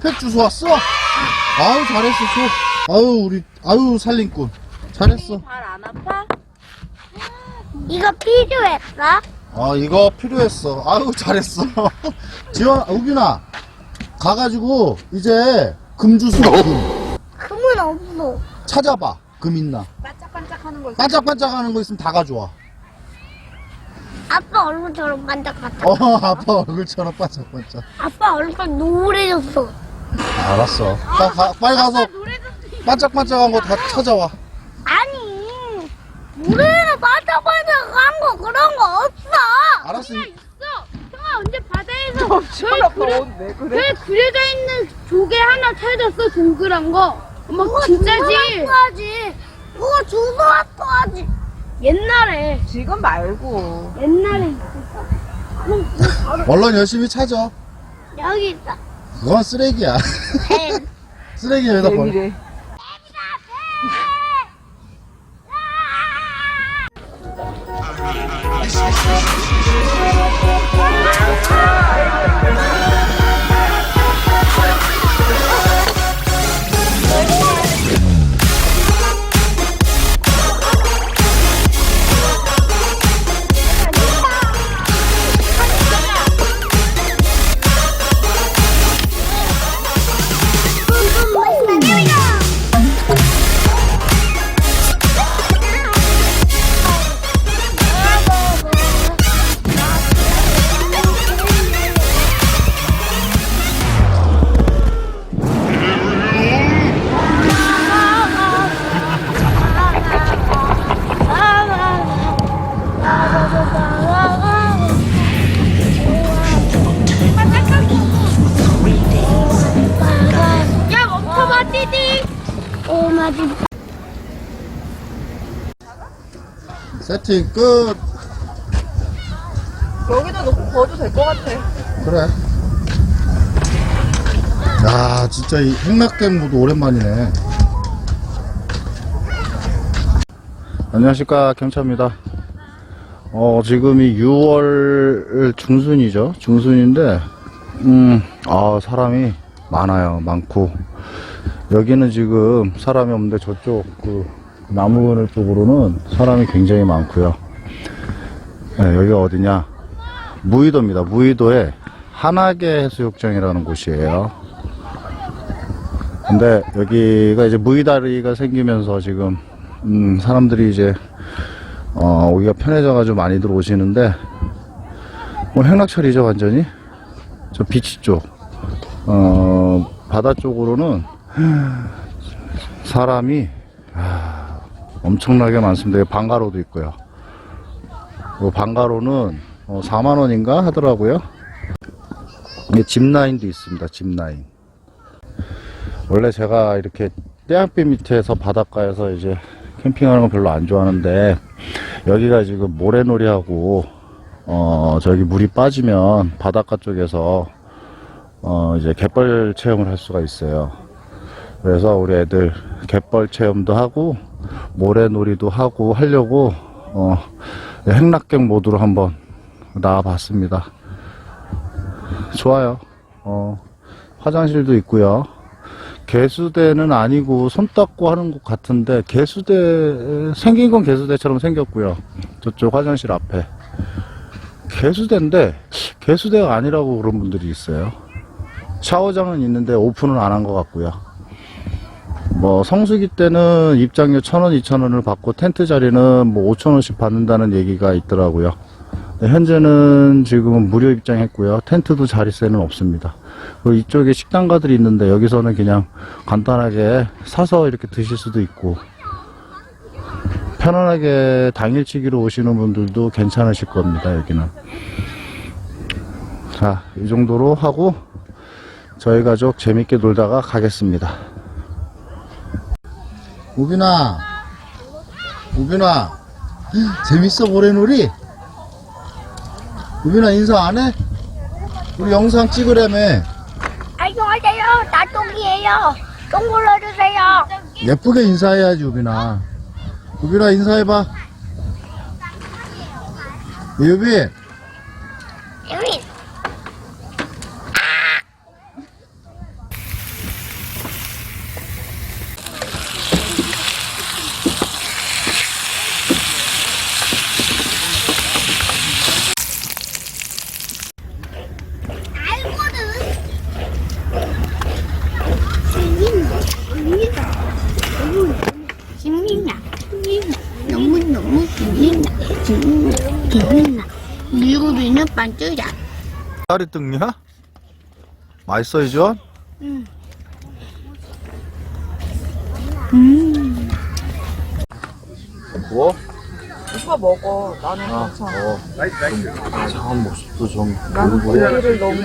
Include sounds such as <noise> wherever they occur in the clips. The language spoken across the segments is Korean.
텐트팩 주워 왔어? 아유, 잘했어, 줘. 아유, 우리, 아유, 살림꾼. 잘했어. 발 안 아파? 이거 필요했어? 아, 이거 필요했어. 아유, 잘했어. <laughs> 지원, 우빈아, 가가지고, 이제, 금 주소, 금. 금은 없어. 찾아봐. 금 있나? 반짝반짝하는 거 있어. 반짝반짝 하는 거 있으면 다 가져와. 아빠 얼굴처럼 반짝반짝. 어, <laughs> 아빠 얼굴처럼 반짝반짝. 아빠 얼굴 노래졌어. 알았어. 가, 가, 빨리 가서 반짝반짝한 거 다 찾아와. 아니, 노래는 반짝반짝한 거 그런 거 없어. 알았어. 있어. 형아 언제 바다에서 별 그려, 왜별 그려져 있는 조개 하나 찾았어 동그란 거. 엄마 그거 진짜지? 주워왔어야지. 그거 주워왔어야지. 옛날에 지금 말고. 옛날에 있었어. 얼른 열심히 찾아. 여기 있어. 그건 쓰레기야. 뱀. <laughs> 쓰레기 여기다 버려. 세팅 끝. 여기다 놓고 거도 될 것 같아. 그래. 야, 진짜 이 행락된 무도 오랜만이네. 안녕하십니까, 경차입니다. 어, 지금이 6월 중순이죠. 중순인데, 음, 아, 사람이 많아요. 많고. 여기는 지금 사람이 없는데 저쪽 그 나무 그늘 쪽으로는 사람이 굉장히 많고요. 네, 여기가 어디냐? 무의도입니다. 무의도에 한하계 해수욕장이라는 곳이에요. 근데 여기가 이제 무의다리가 생기면서 지금 음, 사람들이 이제 어, 오기가 편해져가지고 많이들 오시는데 뭐 행락철이죠 완전히 저 비치 쪽 어, 바다 쪽으로는 사람이 아, 엄청나게 많습니다. 방가로도 있고요. 요 방가로는 어, 4만 원인가 하더라고요. 이게 짚라인도 있습니다. 짚라인. 원래 제가 이렇게 떼약빛 밑에서 바닷가에서 이제 캠핑하는 건 별로 안 좋아하는데 여기가 지금 모래놀이하고 어 저기 물이 빠지면 바닷가 쪽에서 어 이제 갯벌 체험을 할 수가 있어요. 그래서 우리 애들 갯벌 체험도 하고 모래놀이도 하고 하려고 어 행락객 모드로 한번 나와봤습니다. 좋아요. 어, 화장실도 있고요. 개수대는 아니고 손 닦고 하는 것 같은데 개수대 생긴 건 개수대처럼 생겼고요. 저쪽 화장실 앞에 개수대인데 개수대가 아니라고 그런 분들이 있어요. 샤워장은 있는데 오픈은 안 한 것 같고요. 뭐 성수기 때는 입장료 1,000원, 2,000원을 받고 텐트 자리는 뭐 5,000원씩 받는다는 얘기가 있더라고요. 네, 현재는 지금은 무료 입장했고요. 텐트도 자리세는 없습니다. 이쪽에 식당가들이 있는데 여기서는 그냥 간단하게 사서 이렇게 드실 수도 있고 편안하게 당일치기로 오시는 분들도 괜찮으실 겁니다. 여기는. 자, 이 정도로 하고 저희 가족 재밌게 놀다가 가겠습니다. 우빈아, 우빈아, 재밌어 모래놀이? 우빈아 인사 안 해? 우리 영상 찍으라며. 안녕하세요. 나똥이에요. 똥 불러주세요. 예쁘게 인사해야지, 우빈아. 우빈아, 인사해봐. 유빈, 유빈. 알거든. 재밌네. 재밌다. 재밌나? 너무 너무 재밌나? 재밌나? 재밌나? 미국이는 반짝야. 딸이 뜯냐? 맛있어, 이전? 뭐? 오빠 먹어. 나는 아, 괜찮아. 어. 좀 이상한 모습도 좀 나는 보이고 해. 고기를 너무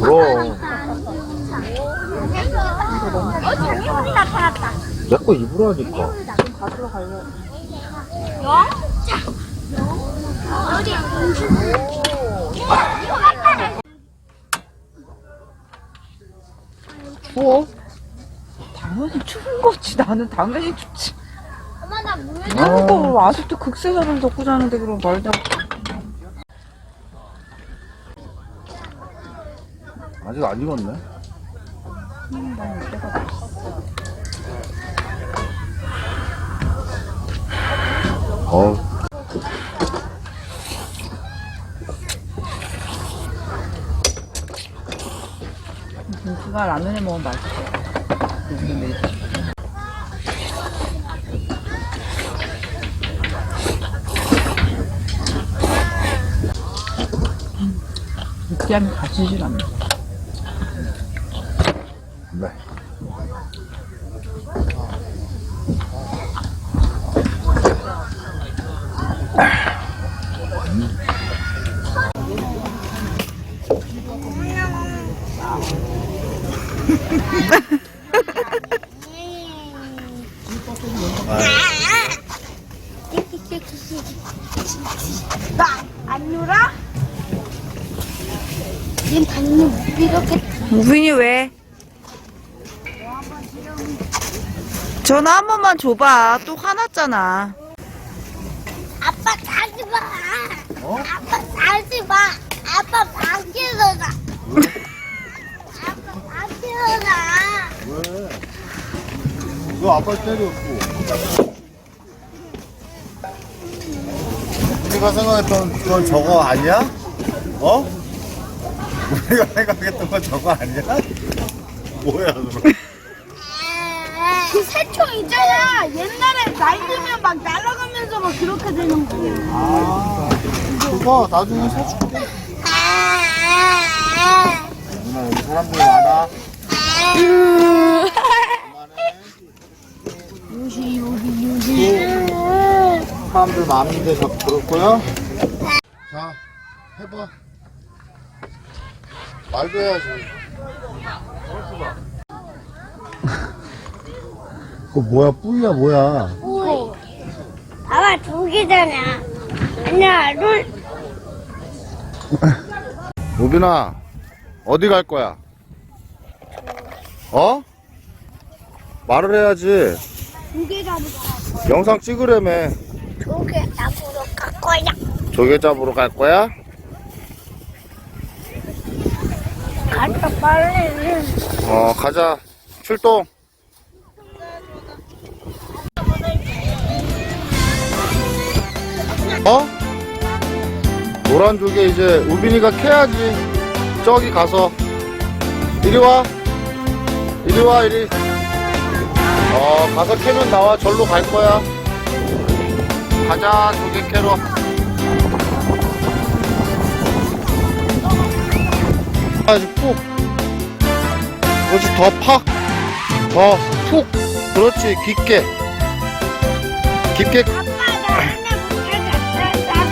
그럼. 어, 장면이 나타났다. 내거 입으라니까. 가지러 가려고. 추워? 당연히 추운 거지. 나는 당연히 춥지. 엄마 나 물. 아, 어, 아직도 극세사를 덮고 자는데 그럼 말도 아직 안 익었네. 어, 그가 라면에 먹으면 맛있어. 근데 느끼함이 가지질 않네. 네. 나 안 놀아? 님 방금 이렇게 우빈이 왜? 전화 한 번만 줘봐. 또 화났잖아. 아빠 자지 마. 아빠 자지 마. 아빠 밖에서 자. 아빠 밖에서 자. 왜? 너 아빠 때렸고. 우리가 생각했던 건 저거 아니야? 어? 우리가 생각했던 건 저거 아니야? 뭐야, 그럼? 그 새총 있잖아. 옛날에 날 들면 막 날아가면서 막 그렇게 되는 거. 아, 그거 나중에 사줄게. 누나 여기 사람들 많아. 요시 요시 요시. 사람들 많은데 저 그렇고요. 자, 해봐. 말도 해야지. <laughs> 그거 뭐야, 뿌이야, 뭐야. 오이. 봐봐 두 개잖아. 하나 둘. <laughs> 우빈아, 어디 갈 거야? 어? 말을 해야지. 두개 잡으러 영상 찍으려며. 두개 잡으러 갈 거야. 조개 잡으러 갈 거야? 가자 빨리. 어, 가자. 출동. 어? 노란 조개 이제 우빈이가 캐야지. 저기 가서. 이리 와. 이리 와, 이리. 어, 가서 캐면 나와. 절로 갈 거야. 가자, 조개 캐러. 아주 푹. 그렇지, 더 파. 더 푹. 그렇지, 깊게. 깊게.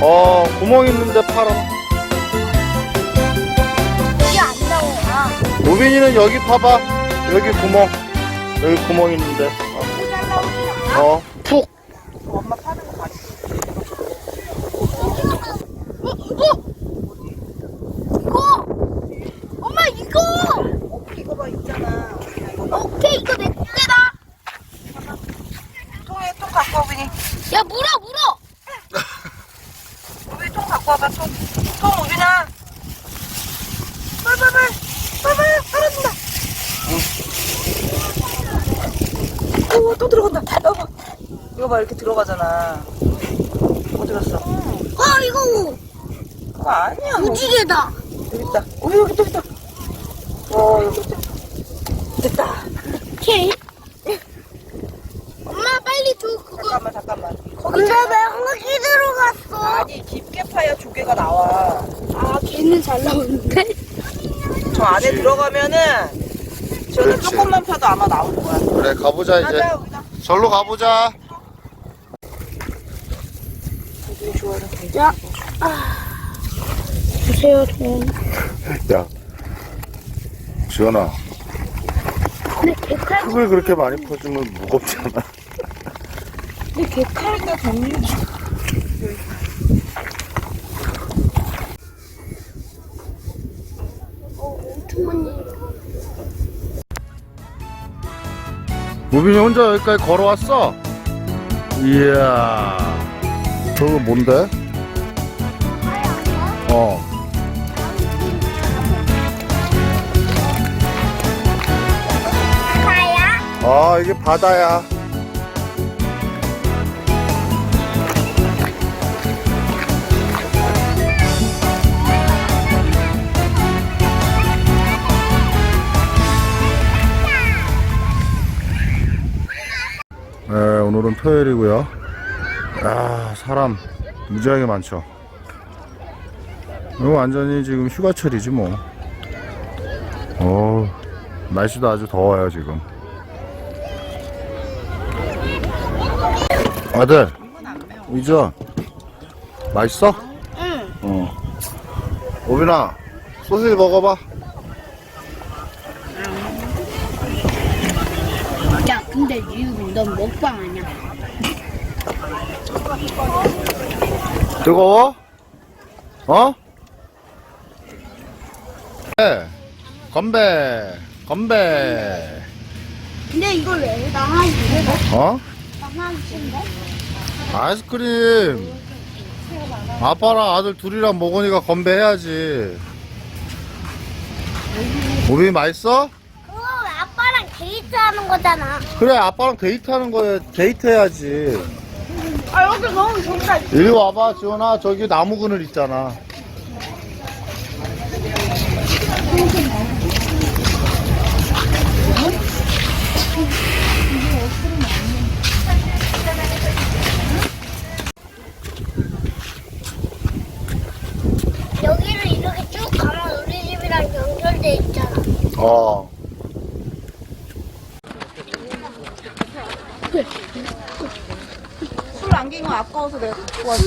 어, 구멍 있는데 팔아. 여기 안 나와. 우빈이는 여기 파봐. 여기 구멍. 여기 구멍 있는데. 않아? 어, 푹. 이거! 엄마 이거! 야 물어 물어. 우빈이 통 갖고 와봐, 통. 통, 우빈아. 빨빨빨. 빨빨, 떨어진다. 오, 또 들어간다. 여보. 이거 봐, 이렇게 들어가잖아. 어디 갔어? 아 이거 그거 아니야. 무지개다. 여기 있다. 오, 여기 또 있다. 어, 여기 있다. 됐다. 오케이. 엄마 빨리 줘 그거. 잠깐만, 잠깐만. 엄마 맹목이 들어갔어. 아니, 깊게 파야 조개가 나와. 아 걔는 잘 나오는데. 그렇지. 저 안에 들어가면은, 저는 파도 아마 나올 거야. 그래 가보자 이제 가자, 우빈아. 절로 가보자. 야. 아. 주세요 돈. 야 지연아 근데 개칼 흙을 그렇게 많이 퍼주면 무겁잖아 근데 종류 엄청 많이. 무빈이 혼자 여기까지 걸어왔어? 이야 저거 뭔데? 어 가야? 아 이게 바다야 오늘은 토요일이고요 아 사람 무지하게 많죠 이거 완전히 지금 휴가철이지 뭐 어, 날씨도 아주 더워요 지금 아들, 이전 맛있어? 응. 어. 오빈아, 소시지 먹어봐. 근데 지금 넌 먹방 아니야? 뜨거워? 어? 네. 건배, 건배. 근데 이걸 왜 나가지? 어? 나가지인데? 아이스크림. 아빠랑 아들 둘이랑 먹으니까 건배해야지. 오빈 맛있어? 그거 아빠랑 데이트 하는 거잖아. 그래, 아빠랑 데이트하는 거에 데이트해야지. 아 여기 너무 좋다. 이리 와봐, 지원아. 저기 나무 그늘 있잖아. 여기를 이렇게 쭉 가면 우리 집이랑 연결돼 있잖아. 어. 술 안긴 거 아까워서 내가 갖고 왔어.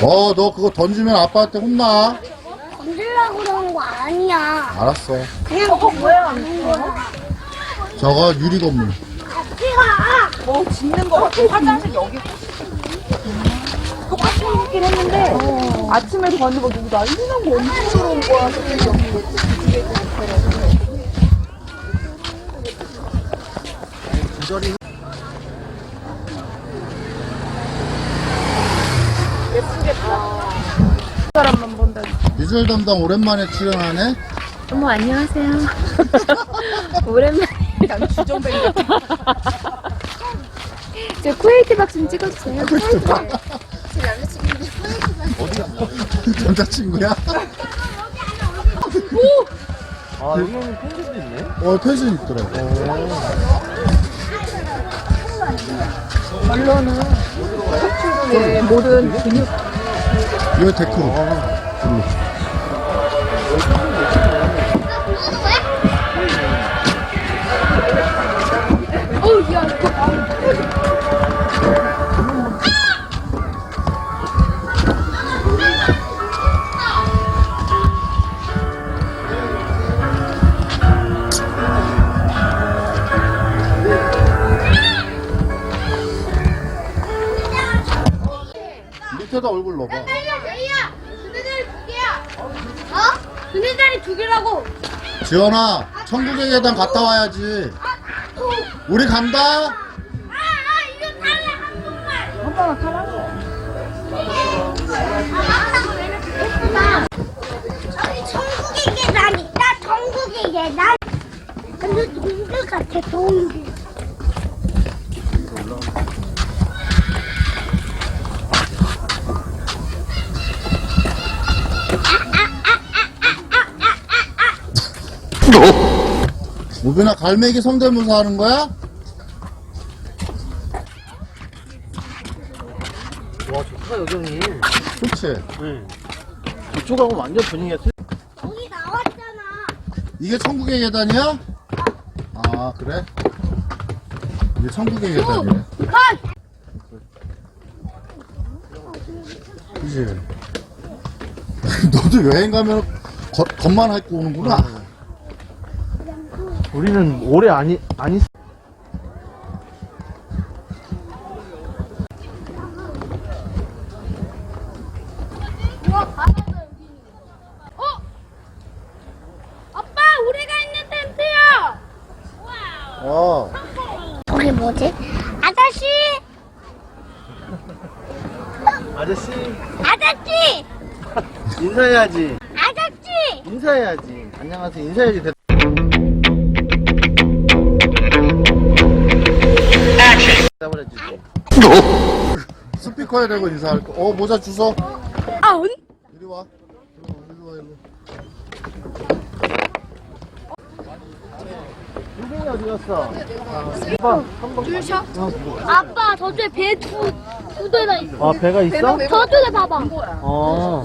어, 너 그거 던지면 아빠한테 혼나. 건들라고 그러는 거 아니야. 알았어. 그냥 저거 뭐야? 거야. 저거 유리 건물. 같이 가. 뭐 짓는 거 같아. 화장실 여기. 똑같이 생긴 했는데 아침에도 봤는데 막 누구 난리 난거 엄청 들어온 거야. 여기. 사람만 본다. 미술 담당 오랜만에 출연하네. 어머 안녕하세요. <laughs> 오랜만에 주정뱅이 같아. <laughs> 저 쿠웨이트 박좀 찍어주세요. <laughs> 남자친구야? 아, 여기는 펜션도 있네? 어, 펜션 있더라고. 네, 모든 근육 이거 데크로. 밑에다 얼굴 넣어봐. 내야 내야. 그네 자리 두 개야. 어? 그네 자리 두 개라고. 지원아, 천국의 계단 갔다 와야지. 우리 간다. 아, 이거 탈래 한 번만. 한번만 타라고. 저기 천국의 계단 있다. 천국의 계단. 근데 동굴 같아 동굴. 우빈아 갈매기 성대모사 하는 거야? 와 좋다 여경이. 그렇지. 네. 이쪽하고 완전 분위기가 틀. 거기 나왔잖아. 이게 천국의 계단이야? 아 그래? 이게 천국의 계단이야. 그지? <laughs> 너도 여행 가면 겉, 겉만 핥고 오는구나. 우리는 오래 아니 아니. 어? 아빠 우리가 있는 텐트야. 어. 거기 뭐지? 아저씨, 아저씨 아저씨, 인사해야지. 아저씨. 인사해야지. 안녕하세요. 인사해야지. 스피커에 대고 인사할 거. 어 모자 주워. 아 언? 이리 와. 이리 와, 이리 와, 유빈이 어디 갔어? 한번 한번. 줄 셔. 아빠 저쪽에 배두두 대나 있어. 아 배가 있어? 저쪽에 봐봐. 어.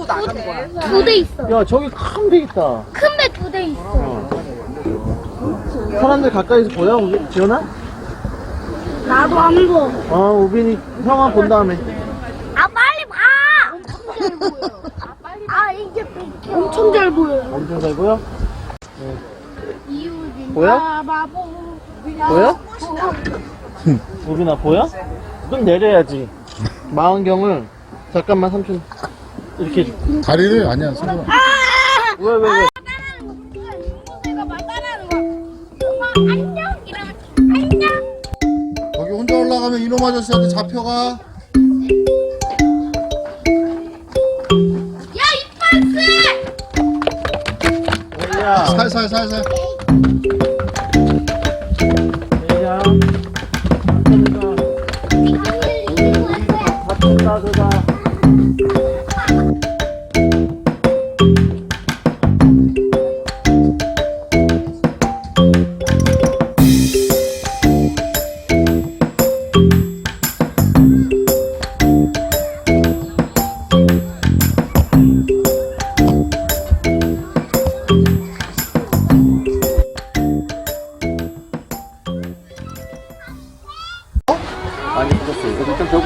두 대 있어. 야 저기 큰 배 있다. 큰 배 두 대 있어. 어. 사람들 가까이서 보여? 우빈? 지연아? 나도 안 보. 어 우빈이 형아 본 다음에. 아 빨리 봐. 엄청 잘 보여. 아 이게 비켜. 엄청 잘 보여. 엄청 잘 보여? 이유진. 보여? 보여? <laughs> 우빈아 보여? 눈 내려야지. 망원경을 잠깐만 삼촌 이렇게 해줘. 다리를 아니야 손으로. 왜 왜 왜? 거. 엄마 안녕 이러면 안녕. 거기 혼자 올라가면 이놈 아저씨한테 잡혀가. 야, 살살 살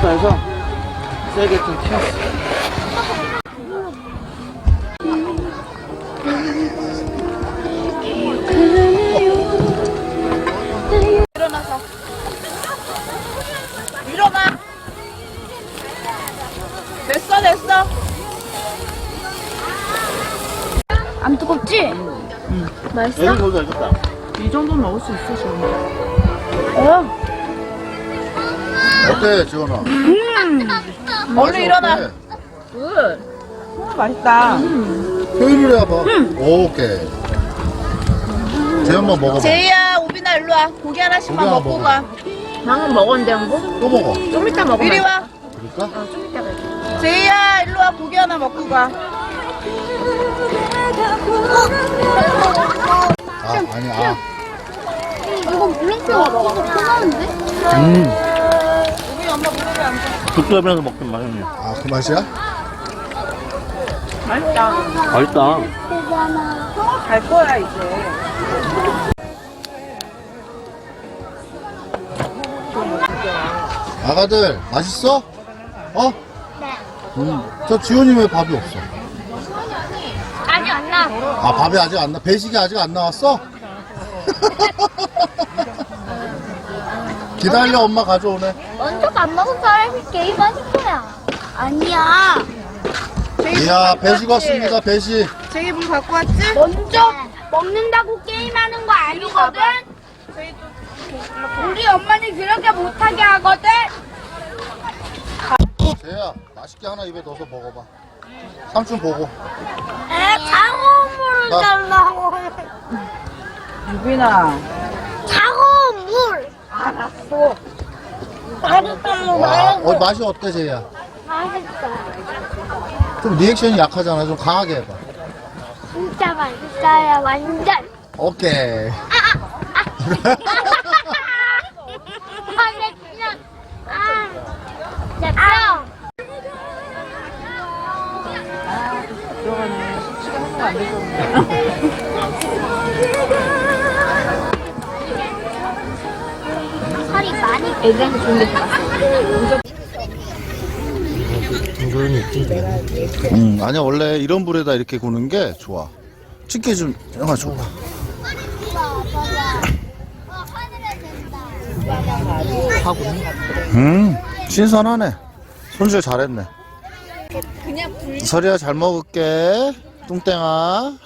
해서 세게 좀 튀었어. 일어나. 됐어, 됐어. 안 뜨겁지? 맛있어? 애들 거기서 알겠다. 이 정도는 먹을 수 있어, 지금. 어 때 지원아? 얼른 일어나. 어때? 굿. 어, 맛있다. 표현을 해봐. 오케이. 재현만 먹어봐. 제이야, 오빈아, 일로 와. 고기 하나씩만 고기 하나 먹고 먹어. 가. 방금 먹었는데 형부? 또 먹어. 좀 이따 먹으면 이리 와. 그럴까? 제이야, 일로 와. 고기 하나 먹고 가. 아 아니 아. 이거 물렁뼈가 먹어. 편한데? 음. 국밥이라서 먹긴 맛있네. 아 그 맛이야? 맛있다. 맛있다. 갈 거야, 이제. 아가들 맛있어? 어? 네. 음. 저 지훈이 왜 밥이 없어? 아니 안 나. 아 밥이 아직 안 나. 배식이 아직 안 나왔어? <laughs> 기다려 엄마 가져오네. 먼저 밥 먹은 사람이 게임 하는 거야. 아니야. 이야 배식 왔습니다 배식. 제이 물 갖고 왔지? 먼저 먹는다고 게임하는 거 아니거든? 우리 엄마는 그렇게 못하게 하거든? 재야 맛있게 하나 입에 넣어서 먹어봐. 삼촌 보고. 에, 장어물을 나- 달라고. 유빈아. 장어물. 알았어. 맛있어, 와, 어, 맛이 어때 재야? 맛있어. 좀 리액션이 약하잖아. 좀 강하게 해봐. 진짜 맛있어요, 완전. 오케이. 아, 내 그냥, 아, 진짜 뿅. 살이 <laughs> 많이 애들한테 좋은 게 좋았어. 음, 아니야 원래 이런 불에다 이렇게 구는 게 좋아. 집게 좀 영아 줘봐. 음, 신선하네. 손질 잘했네. 설이야 잘 먹을게. 뚱땡아.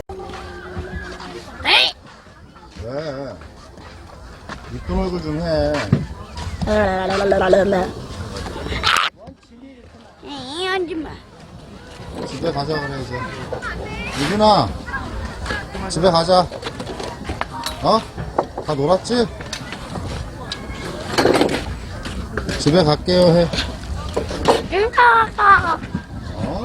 <laughs> 왜? 이쁜 얼굴 좀 해. 에이, 하지 마. 집에 가자 그래 이제 유빈아 집에 가자 어? 다 놀았지? 집에 갈게요 해. 어?